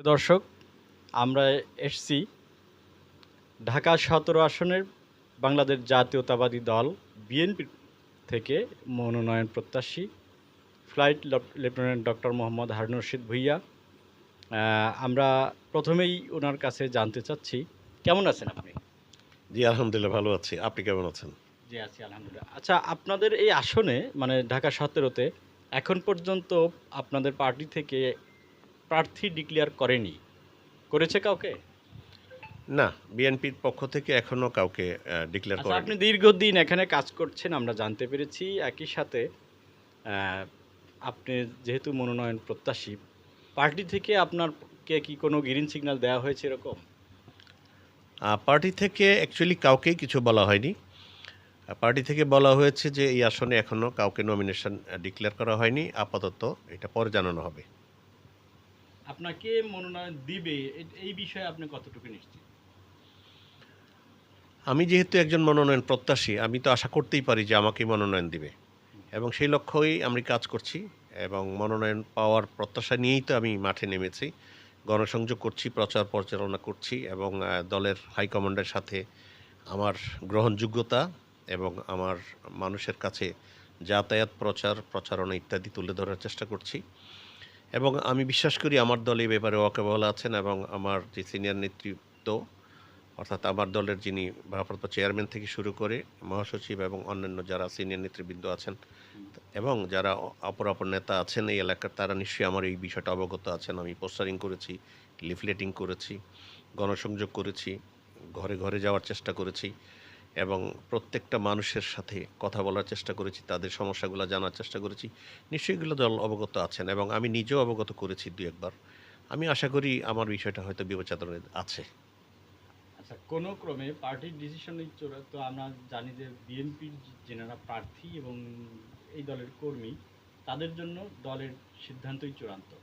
প্রিয় দর্শক আমরা এসছি ঢাকা সতেরো আসনের বাংলাদেশ জাতীয়তাবাদী দল বিএনপি থেকে মনোনয়ন প্রত্যাশী ফ্লাইট লেফ- লেফটেন্যান্ট ডক্টর মোহাম্মদ হারুন রশিদ ভুইয়া। আমরা প্রথমেই ওনার কাছে জানতে চাচ্ছি কেমন আছেন আপনি? জি আলহামদুলিল্লাহ ভালো আছি। আপনি কেমন আছেন? জি আছি আলহামদুলিল্লাহ। আচ্ছা আপনাদের এই আসনে মানে ঢাকা সতেরোতে এখন পর্যন্ত আপনাদের পার্টি থেকে প্রার্থী ডিক্লেয়ার করেনি। করেছে কাউকে? না বিএনপির পক্ষ থেকে এখনও কাউকে ডিক্লেয়ার আচ্ছা করেনি। আপনি দীর্ঘদিন এখানে কাজ করছেন আমরা জানতে পেরেছি। একই সাথে আপনি যেহেতু মনোনয়ন প্রত্যাশী পার্টি থেকে আপনার কে কি কোনো গ্রিন সিগন্যাল দেওয়া হয়েছে এরকম? পার্টি থেকে অ্যাকচুয়ালি কাউকেই কিছু বলা হয়নি। পার্টি থেকে বলা হয়েছে যে এই আসনে এখনও কাউকে নমিনেশন ডিক্লেয়ার করা হয়নি। আপাতত এটা পরে জানানো হবে। আপনাকে মনোনয়ন দিবে এই বিষয়ে আপনি কতটুকু নিশ্চিত? আমি যেহেতু একজন মনোনয়ন প্রত্যাশী, আমি তো আশা করতেই পারি যে আমাকে মনোনয়ন দিবে। এবং সেই লক্ষ্যই আমি কাজ করছি, এবং মনোনয়ন পাওয়ার প্রত্যাশা নিয়েই তো আমি মাঠে নেমেছি। গণসংযোগ করছি, প্রচার পরিচালনা করছি, এবং দলের হাইকমান্ডের সাথে আমার গ্রহণযোগ্যতা এবং আমার মানুষের কাছে যাতায়াত প্রচার, প্রচারণা ইত্যাদি তুলে ধরার চেষ্টা করছি। এবং আমি বিশ্বাস করি আমার দল এই ব্যাপারে ওয়াকেবহল আছেন এবং আমার যে সিনিয়র নেতৃত্ব, অর্থাৎ আমার দলের যিনি ভারপ্রাপ্ত চেয়ারম্যান থেকে শুরু করে মহাসচিব এবং অন্যান্য যারা সিনিয়র নেতৃবৃন্দ আছেন এবং যারা অপর অপর নেতা আছেন এই এলাকার, তারা নিশ্চয়ই আমার এই বিষয়টা অবগত আছেন। আমি পোস্টারিং করেছি, লিফলেটিং করেছি, গণসংযোগ করেছি, ঘরে ঘরে যাওয়ার চেষ্টা করেছি। এবং প্রত্যেকটা মানুষের সাথে কথা বলার চেষ্টা করেছি, তাদের সমস্যাগুলো জানার চেষ্টা করেছি। নিশ্চয়ই এগুলো দল অবগত আছেন এবং আমি নিজেও অবগত করেছি দু একবার। আমি আশা করি আমার বিষয়টা হয়তো বিবেচনায় আছে। আচ্ছা কোনো ক্রমে পার্টির ডিসিশনের তো আমরা জানি যে বিএনপির যেনারা প্রার্থী এবং এই দলের কর্মী, তাদের জন্য দলের সিদ্ধান্তই চূড়ান্ত।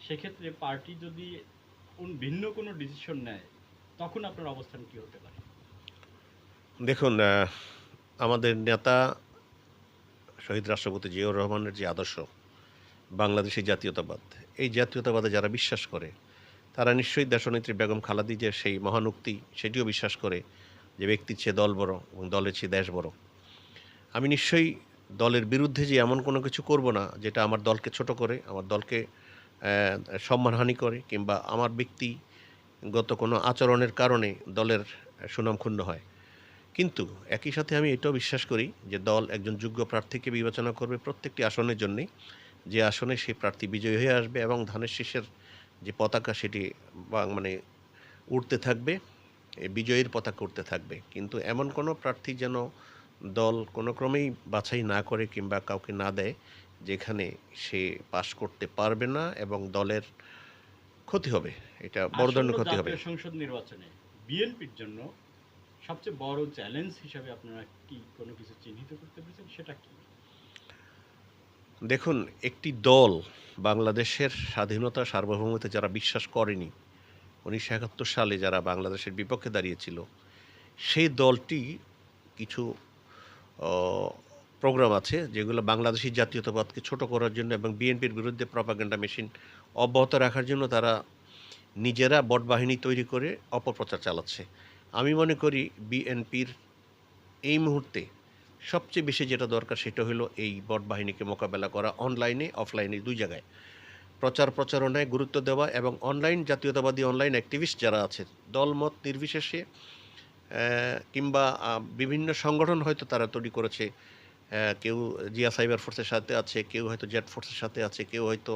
সেক্ষেত্রে পার্টি যদি ভিন্ন কোনো ডিসিশন নেয়, তখন আপনার অবস্থান কী হতে পারে? দেখুন আমাদের নেতা শহীদ রাষ্ট্রপতি জিয়াউর রহমানের যে আদর্শ, বাংলাদেশি জাতীয়তাবাদ, এই জাতীয়তাবাদে যারা বিশ্বাস করে, তারা নিশ্চয়ই দেশনেত্রী বেগম খালাদি যে সেই মহানুক্তি সেটিও বিশ্বাস করে যে ব্যক্তির চেয়ে দল বড় এবং দলের চেয়ে দেশ বড়। আমি নিশ্চয়ই দলের বিরুদ্ধে যে এমন কোনো কিছু করব না, যেটা আমার দলকে ছোট করে, আমার দলকে সম্মানহানি করে, কিংবা আমার ব্যক্তিগত কোনো আচরণের কারণে দলের সুনাম ক্ষুণ্ণ হয় কিন্তু একই সাথে আমি এটাও বিশ্বাস করি যে দল একজন যোগ্য প্রার্থীকে বিবেচনা করবে প্রত্যেকটি আসনের জন্যেই। যে আসনে সেই প্রার্থী বিজয়ী হয়ে আসবে এবং ধানের শীষের যে পতাকা সেটি মানে উঠতে থাকবে বিজয়ীর পতাকা উঠতে থাকবে। কিন্তু এমন কোনো প্রার্থী যেন দল কোনো ক্রমেই বাছাই না করে কিংবা কাউকে না দেয়, যেখানে সে পাশ করতে পারবে না এবং দলের ক্ষতি হবে। এটা বড় ধরনের ক্ষতি হবে। সংসদ নির্বাচনে বিএনপির জন্য সবচেয়ে বড় চ্যালেঞ্জ হিসাবে আপনারা কি কোনো কিছু চিহ্নিত করতে পেরেছেন? সেটা কি? দেখুন, একটি দল বাংলাদেশের স্বাধীনতা সার্বভৌমত্বে যারা বিশ্বাস করেনি, উনিশশো একাত্তর সালে যারা বাংলাদেশের বিপক্ষে দাঁড়িয়েছিল, সেই দলটি কিছু প্রোগ্রাম আছে যেগুলো বাংলাদেশি জাতীয়তাবাদকে ছোট করার জন্য এবং বিএনপির বিরুদ্ধে প্রপাগান্ডা মেশিন অব্যাহত রাখার জন্য তারা নিজেরা বট বাহিনী তৈরি করে অপপ্রচার চালাচ্ছে। আমি মনে করি বিএনপির এই মুহূর্তে সবচেয়ে বেশি যেটা দরকার সেটা হলো এই বট বাহিনীকে মোকাবেলা করা অনলাইনে, অফলাইনে দুই জায়গায়। প্রচার প্রচারণায় গুরুত্ব দেওয়া এবং অনলাইন, জাতীয়তাবাদী অনলাইন অ্যাক্টিভিস্ট যারা আছে, দলমত নির্বিশেষে কিংবা বিভিন্ন সংগঠন হয়তো তারা তৈরি করেছে কেউ জিয়া সাইবার ফোর্সের সাথে আছে, কেউ হয়তো জেড ফোর্সের সাথে আছে, কেউ হয়তো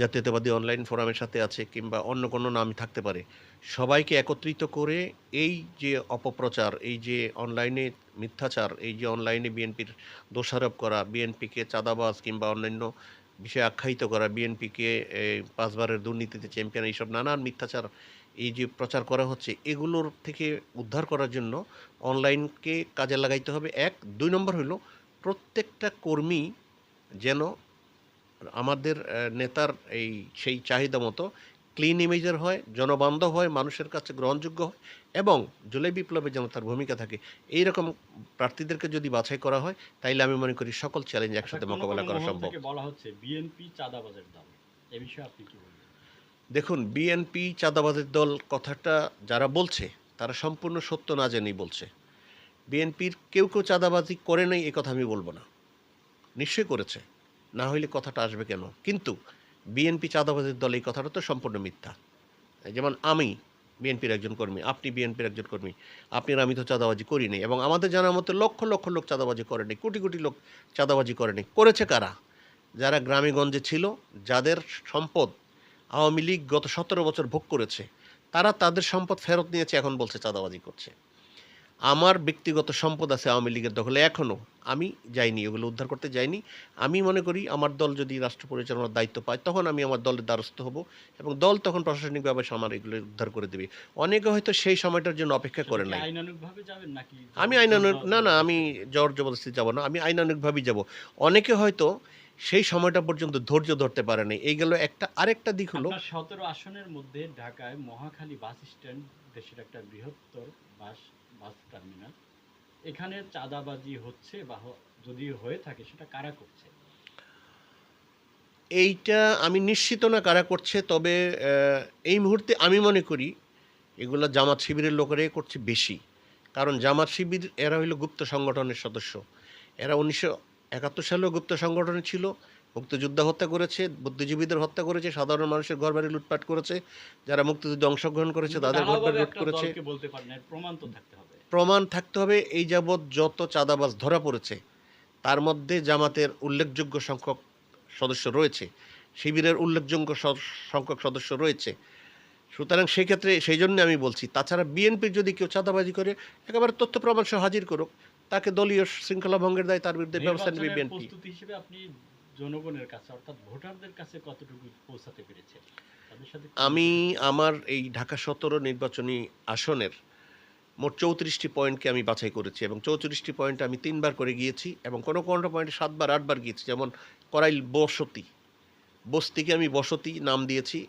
জাতীয়তাবাদী অনলাইন ফোরামের সাথে আছে কিংবা অন্য কোনো নাম থাকতে পারে। সবাইকে একত্রিত করে এই যে অপপ্রচার, এই যে অনলাইনে মিথ্যাচার, এই যে অনলাইনে বিএনপির দোষারোপ করা বিএনপিকে চাঁদাবাজ কিংবা অন্যান্য বিষয়ে আখ্যায়িত করা বিএনপিকে পাঁচবারের দুর্নীতিতে চ্যাম্পিয়ন এইসব নানান মিথ্যাচার এই যে প্রচার করা হচ্ছে, এগুলোর থেকে উদ্ধার করার জন্য অনলাইনকে কাজে লাগাইতে হবে। এক, দুই নম্বর হলো প্রত্যেকটা কর্মী যেন আমাদের নেতার এই সেই চাহিদা মতো ক্লিন ইমেজের হয় জনবান্ধব হয় মানুষের কাছে গ্রহণযোগ্য হয় এবং জুলাই বিপ্লবে যেন তার ভূমিকা থাকে এই রকম প্রার্থীদেরকে যদি বাছাই করা হয় তাইলে আমি মনে করি সকল চ্যালেঞ্জ একসাথে আচ্ছা, মোকাবেলা করা সম্ভব। বলা হচ্ছে বিএনপি চাঁদাবাজের দল? এ বিষয়ে আপনি কি বলবেন? দেখুন বিএনপি চাঁদাবাদের দল কথাটা যারা বলছে তারা সম্পূর্ণ সত্য না জেনেই বলছে। বিএনপির কেউ কেউ চাঁদাবাজি করে নাই এই কথা আমি বলব না। নিশ্চয়ই করেছে। না হইলে কথাটা আসবে কেন? কিন্তু বিএনপি চাঁদাবাদের দল এই কথাটা তো সম্পূর্ণ মিথ্যা। যেমন আমি বিএনপির একজন কর্মী, আপনি বিএনপির একজন কর্মী আপনি আমি তো চাঁদাবাজি করিনি এবং আমাদের জানার মতো লক্ষ লক্ষ লোক চাঁদাবাজি করেনি, কোটি কোটি লোক চাঁদাবাজি করেনি। করেছে কারা? যারা গ্রামে গঞ্জে ছিল, যাদের সম্পদ আওয়ামী লীগ গত সতেরো বছর ভোগ করেছে, তারা তাদের সম্পদ ফেরত নিয়েছে, এখন বলছে চাঁদাবাজি করছে। আমার ব্যক্তিগত সম্পদ আছে আওয়ামী লীগের দখলে এখনও আমি যাইনি এগুলো উদ্ধার করতে যাইনি। আমি মনে করি আমার দল যদি রাষ্ট্র পরিচালনার দায়িত্ব পায় তখন আমি আমার দলের দ্বারস্থ হব এবং দল তখন প্রশাসনিকভাবে আমার এগুলো উদ্ধার করে দেবে। অনেকে হয়তো সেই সময়টার জন্য অপেক্ষা করে নাই। আমি আইনানুগ না না আমি জোর জবরদস্তি যাব না আমি আইনানুগভাবেই যাব। অনেকে হয়তো সেই সময়টা পর্যন্ত ধৈর্য ধরতে পারে নাই। এই গেল একটা আরেকটা দিক হলো সতেরো আসনের মধ্যে ঢাকায় মহাখালী বাস স্ট্যান্ড দেশের একটা বৃহত্তর বাস বাস টার্মিনাল। এখানে চাঁদাবাজি হচ্ছে বা যদি হয়ে থাকে সেটা কারা করছে? এইটা আমি নিশ্চিত না কারা করছে তবে এই মুহূর্তে আমি মনে করি এগুলো জামাত শিবিরের লোকেরাই করছে বেশি। কারণ জামাত শিবির এরা হইল গুপ্ত সংগঠনের সদস্য। এরা উনিশশো একাত্তর সালেও গুপ্ত সংগঠনে ছিল মুক্তিযোদ্ধা হত্যা করেছে বুদ্ধিজীবীদের হত্যা করেছে সাধারণ মানুষের ঘর বাড়ি লুটপাট করেছে যারা মুক্তিযুদ্ধে অংশগ্রহণ করেছে তাদের ঘর বাড়ি লুট করেছে। বলতে পারেন প্রমাণ তো থাকতে হবে। প্রমাণ থাকতে হবে এই যাবৎ যত চাঁদাবাজ ধরা পড়েছে তার মধ্যে জামাতের উল্লেখযোগ্য সংখ্যক সদস্য রয়েছে শিবিরের উল্লেখযোগ্য সংখ্যক সদস্য রয়েছে। সুতরাং সেক্ষেত্রে সেই জন্য আমি বলছি তাছাড়া বিএনপির যদি কেউ চাঁদাবাজি করে একেবারে তথ্য প্রমাণ সহ হাজির করুক তাকে দলীয় শৃঙ্খলা ভঙ্গের দায় তার বিরুদ্ধে ব্যবস্থা নেবে বিএনপি। প্রস্তুতি হিসেবে আপনি জনগণের কাছে অর্থাৎ ভোটারদের কাছে কতটুকু পৌঁছাতে কি- আমি আমার এই ঢাকা সতেরো নির্বাচনী আসনের মোট চৌত্রিশটি পয়েন্টকে আমি বাছাই করেছি এবং চৌত্রিশটি পয়েন্ট আমি তিনবার করে গিয়েছি এবং কোনো কোনো পয়েন্টে সাতবার, আটবার গিয়েছি। যেমন করাইল বসতি। বস্তিকে আমি বসতি নাম দিয়েছি।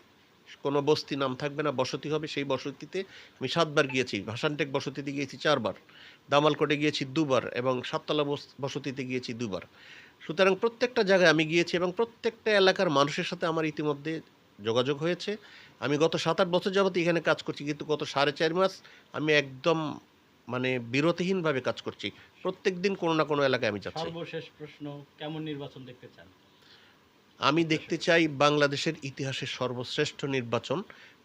কোনো বস্তি নাম থাকবে না, বসতি হবে। সেই বসতিতে আমি সাতবার গিয়েছি। ভাসানটেক বসতিতে গিয়েছি চারবার। দামালকোটে গিয়েছি দুবার এবং সাততলা বস- বসতিতে গিয়েছি দুবার। সুতরাং প্রত্যেকটা জায়গায় আমি গিয়েছি এবং প্রত্যেকটা এলাকার মানুষের সাথে আমার ইতিমধ্যে যোগাযোগ হয়েছে। আমি গত সাত আট বছর যাবত এখানে কাজ করছি কিন্তু গত সাড়ে চার মাস আমি একদম মানে বিরতিহীনভাবে কাজ করছি। প্রত্যেক দিন কোনো না কোনো এলাকায় আমি যাচ্ছি। সর্বশেষ প্রশ্ন কেমন নির্বাচন দেখতে চান? আমি দেখতে চাই বাংলাদেশের ইতিহাসের সর্বশ্রেষ্ঠ নির্বাচন।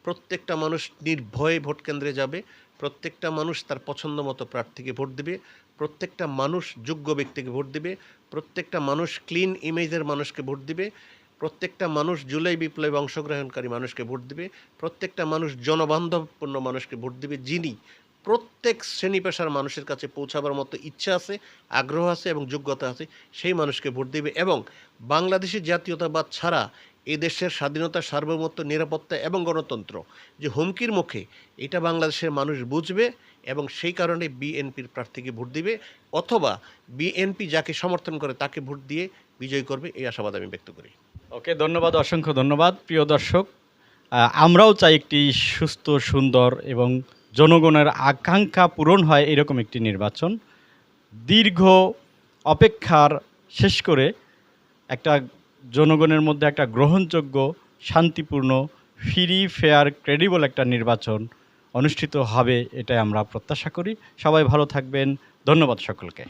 প্রত্যেকটা মানুষ নির্ভয়ে ভোট কেন্দ্রে যাবে প্রত্যেকটা মানুষ তার পছন্দ মতো প্রার্থীকে ভোট দেবে প্রত্যেকটা মানুষ যোগ্য ব্যক্তিকে ভোট দেবে প্রত্যেকটা মানুষ ক্লিন ইমেজের মানুষকে ভোট দিবে প্রত্যেকটা মানুষ জুলাই বিপ্লবে অংশগ্রহণকারী মানুষকে ভোট দেবে, প্রত্যেকটা মানুষ জনবান্ধবপূর্ণ মানুষকে ভোট দিবে, যিনি প্রত্যেক শ্রেণি পেশার মানুষের কাছে পৌঁছাবার মতো ইচ্ছা আছে, আগ্রহ আছে এবং যোগ্যতা আছে, সেই মানুষকে ভোট দিবে এবং বাংলাদেশের জাতীয়তাবাদ ছাড়া দেশের স্বাধীনতা, সার্বভৌমত্ব, নিরাপত্তা এবং গণতন্ত্র যে হুমকির মুখে এটা বাংলাদেশের মানুষ বুঝবে এবং সেই কারণে বিএনপির প্রার্থীকে ভোট দিবে অথবা বিএনপি যাকে সমর্থন করে তাকে ভোট দিয়ে বিজয় করবে, এই আশাবাদ আমি ব্যক্ত করি। ওকে, ধন্যবাদ, অসংখ্য ধন্যবাদ। প্রিয় দর্শক আমরাও চাই একটি সুস্থ, সুন্দর এবং জনগণের আকাঙ্ক্ষা পূরণ হয় এরকম একটি নির্বাচন। দীর্ঘ অপেক্ষার শেষ করে একটা জনগণের মধ্যে একটা গ্রহণযোগ্য, শান্তিপূর্ণ ফ্রি ফেয়ার ক্রেডিবল একটা নির্বাচন অনুষ্ঠিত হবে, এটাই আমরা প্রত্যাশা করি। সবাই ভালো থাকবেন। ধন্যবাদ সকলকে।